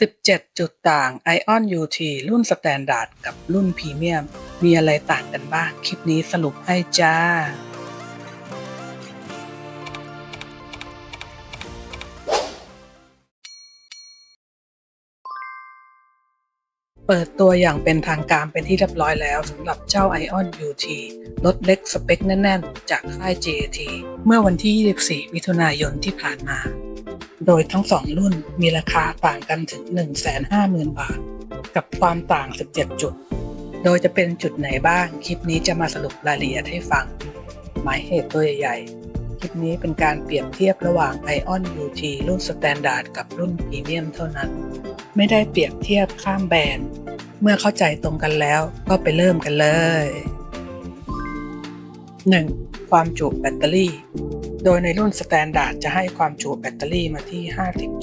17 จุดต่าง Ion UT รุ่นสแตนดาร์ดกับรุ่นพรีเมียม มีอะไรต่างกันบ้าง คลิปนี้สรุปให้จ้า เปิดตัวอย่างเป็นทางการเป็นที่เรียบร้อยแล้วสำหรับเจ้า Ion UT รถเล็กสเปคแน่น ๆ จากค่าย JAT เมื่อวันที่ 24 มิถุนายนที่ผ่านมา โดยทั้งสองรุ่นมีราคาต่างกันถึง 150,000 บาท กับความต่าง 17 จุด โดยจะเป็นจุดไหนบ้าง คลิปนี้จะมาสรุปรายละเอียดให้ฟัง หมายเหตุตัวใหญ่ๆ คลิปนี้เป็นการเปรียบเทียบระหว่าง Ion UT รุ่นสแตนดาร์ดกับรุ่นพรีเมียมเท่านั้น ไม่ได้เปรียบเทียบข้ามแบรนด์ เมื่อเข้าใจตรงกันแล้วก็ไปเริ่มกันเลย 1. ความจุแบตเตอรี่ โดยในรุ่นสแตนดาร์ดจะให้ความจุแบตเตอรี่มาที่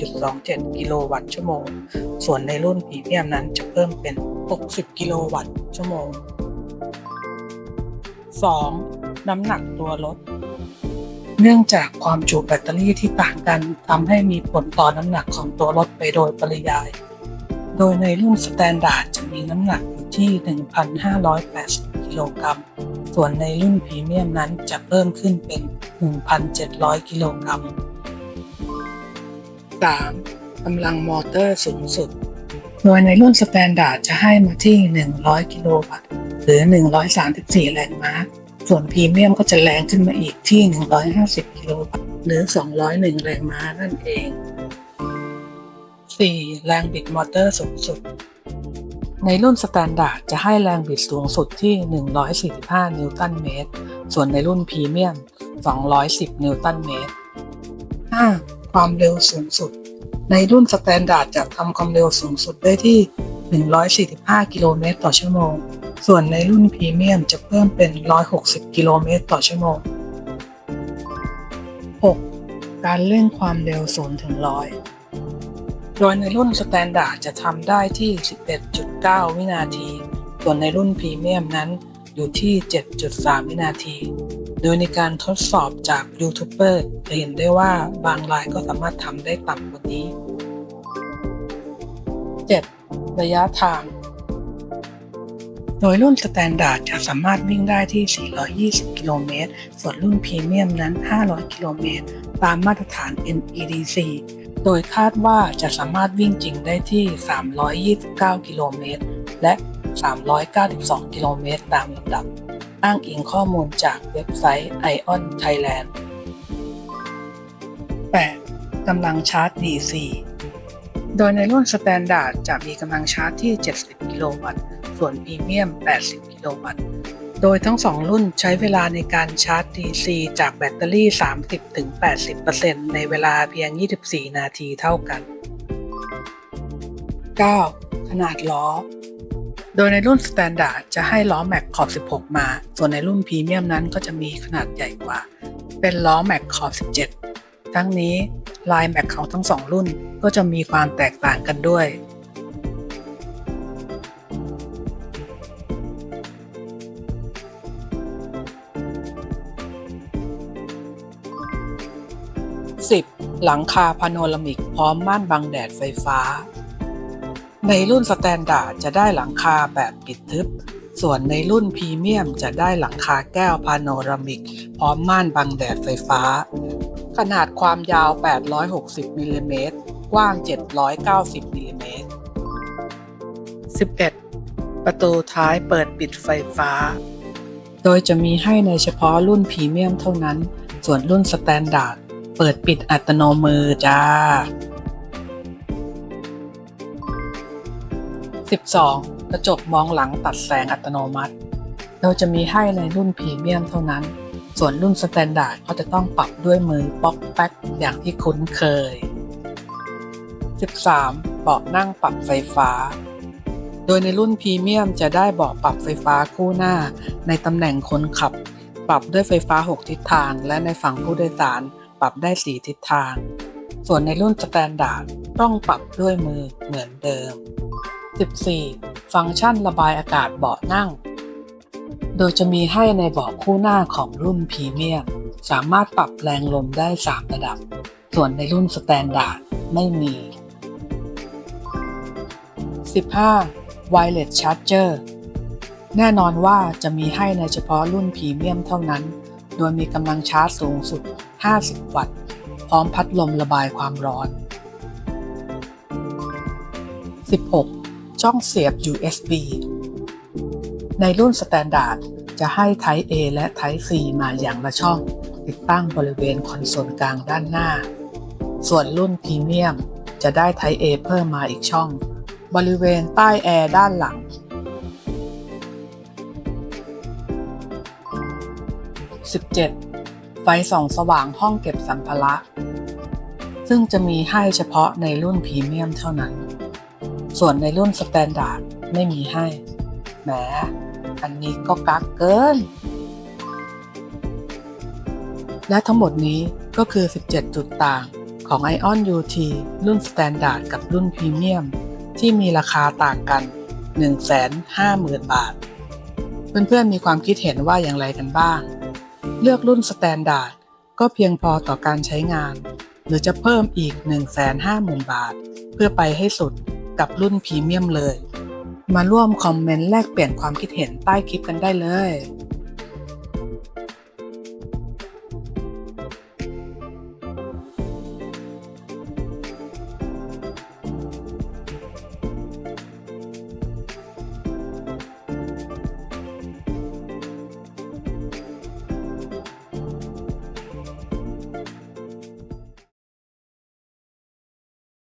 50.27 กิโลวัตต์ชั่วโมง ส่วนในรุ่นพรีเมียมนั้นจะเพิ่มเป็น 60 กิโลวัตต์ชั่วโมง 2. น้ำหนักตัวรถ เนื่องจากความจุแบตเตอรี่ที่ต่างกันทำให้มีผลต่อน้ำหนักของตัวรถไปโดยปริยาย โดยในรุ่นสแตนดาร์ดจะมีน้ำหนักอยู่ที่ 1,580 กิโลกรัม ส่วนในรุ่นพรีเมียมนั้นจะเพิ่มขึ้นเป็น 1,700 กิโลกรัม 3. กำลังมอเตอร์สูงสุด โดยในรุ่นสแตนดาร์ดจะให้มาที่ 100 กิโลวัตต์ หรือ 134 แรงม้า ส่วนพรีเมียมก็จะแรงขึ้นมาอีกที่ 150 กิโลวัตต์ หรือ 201 แรงม้านั่นเอง 4. แรงบิดมอเตอร์สูงสุด ในรุ่นสแตนดาร์ดจะให้แรงบิดสูงสุดที่ 145 นิวตันเมตร ส่วนในรุ่นพรีเมียม 210 นิวตันเมตร 5. ความเร็วสูงสุด ในรุ่นสแตนดาร์ดจะทำความเร็วสูงสุดได้ที่ 145 กิโลเมตรต่อชั่วโมง ส่วนในรุ่นพรีเมียมจะเพิ่มเป็น 160 กิโลเมตรต่อชั่วโมง 6. การเร่งความเร็ว0ถึง100 โดยในรุ่นสแตนดาร์ดจะทำได้ที่ 11.9 วินาที ส่วนในรุ่นพรีเมียมนั้นอยู่ที่ 7.3 วินาที โดยในการทดสอบจากยูทูบเบอร์จะเห็นได้ว่าบางรายก็สามารถทำได้ต่ำกว่านี้ 7. ระยะทาง โดยรุ่นสแตนดาร์ดจะสามารถวิ่งได้ที่ 420 กิโลเมตร ส่วนรุ่นพรีเมียมนั้น 500 กิโลเมตร ตามมาตรฐาน NEDC โดยคาดว่าจะสามารถวิ่งจริงได้ที่ 329 กิโลเมตร และ 392 กิโลเมตรตามลำดับ อ้างอิงข้อมูลจากเว็บไซต์ Ion Thailand 8. กำลังชาร์จ DC โดยในรุ่นสแตนดาร์ดจะมีกำลังชาร์จที่ 70 กิโลวัตต์ ส่วนพรีเมียม 80 กิโลวัตต์ โดยทั้งสองรุ่นใช้เวลาในการชาร์จ DC จากแบตเตอรี่ 30-80%ในเวลาเพียง 24 นาทีเท่ากัน 9. ขนาดล้อ โดยในรุ่นสแตนดาร์ดจะให้ล้อแม็กขอบ 16 มา ส่วนในรุ่นพรีเมียมนั้นก็จะมีขนาดใหญ่กว่า เป็นล้อแม็กขอบ 17 ทั้งนี้ลายแม็กของทั้งสองรุ่นก็จะมีความแตกต่างกันด้วย หลังคาพาโนรามิกพร้อมม่านบังแดดไฟฟ้า ในรุ่นสแตนดาร์ดจะได้หลังคาแบบปิดทึบ ส่วนในรุ่นพรีเมียมจะได้หลังคาแก้วพาโนรามิก พร้อมม่านบังแดดไฟฟ้า ขนาดความยาว 860มิลลิเมตรกว้าง 790มิลลิเมตร 11. ประตูท้ายเปิดปิดไฟฟ้า โดยจะมีให้ในเฉพาะรุ่นพรีเมียมเท่านั้น ส่วนรุ่นสแตนดาร์ด เปิดปิดอัตโนมือจ้า 12. กระจกมองหลังตัดแสงอัตโนมัติโดยจะมีให้ในรุ่นพรีเมียมเท่านั้น ส่วนรุ่นสแตนดาร์ดก็จะต้องปรับด้วยมือป๊อกแป๊กอย่างที่คุ้นเคย 13. เบาะนั่งปรับไฟฟ้า โดยในรุ่นพรีเมียมจะได้เบาะปรับไฟฟ้าคู่หน้า ในตำแหน่งคนขับ ปรับด้วยไฟฟ้า 6 ทิศทางและในฝั่งผู้โดยสาร ปรับได้ 4 ทิศทาง ส่วนในรุ่นสแตนดาร์ดต้องปรับด้วยมือเหมือนเดิม 14. ฟังก์ชันระบายอากาศเบาะนั่ง โดยจะมีให้ในเบาะคู่หน้าของรุ่นพรีเมียมสามารถปรับแรงลมได้ 3 ระดับ ส่วนในรุ่นสแตนดาร์ดไม่มี 15 Wireless Charger แน่นอนว่าจะมีให้ในเฉพาะรุ่นพรีเมียมเท่านั้น โดยมีกำลังชาร์จสูงสุด 50 วัตต์ พร้อมพัดลมระบายความร้อน 16. ช่องเสียบ USB ในรุ่นสแตนดาร์ดจะให้ Type A และ Type C มาอย่างละช่อง ติดตั้งบริเวณคอนโซลกลางด้านหน้า ส่วนรุ่นพรีเมียมจะได้ Type A เพิ่มมาอีกช่อง บริเวณใต้แอร์ด้านหลัง 17. ไฟส่องสว่างห้องเก็บสัมภาระ ซึ่งจะมีให้เฉพาะในรุ่นพรีเมียมเท่านั้น ส่วนในรุ่นสแตนดาร์ดไม่มีให้ แหม อันนี้ก็กักเกิน และทั้งหมดนี้ก็คือ 17 จุดต่างของ Ion UT รุ่น Standard กับรุ่น Premium ที่มีราคาต่างกัน 150,000 บาท เพื่อนๆมีความคิดเห็นว่าอย่างไรกันบ้าง เลือกรุ่นสแตนดาร์ดก็เพียงพอต่อการใช้งาน หรือจะเพิ่มอีก 150,000 บาท เพื่อไปให้สุดกับรุ่นพรีเมียมเลย มาร่วมคอมเมนต์แลกเปลี่ยนความคิดเห็นใต้คลิปกันได้เลย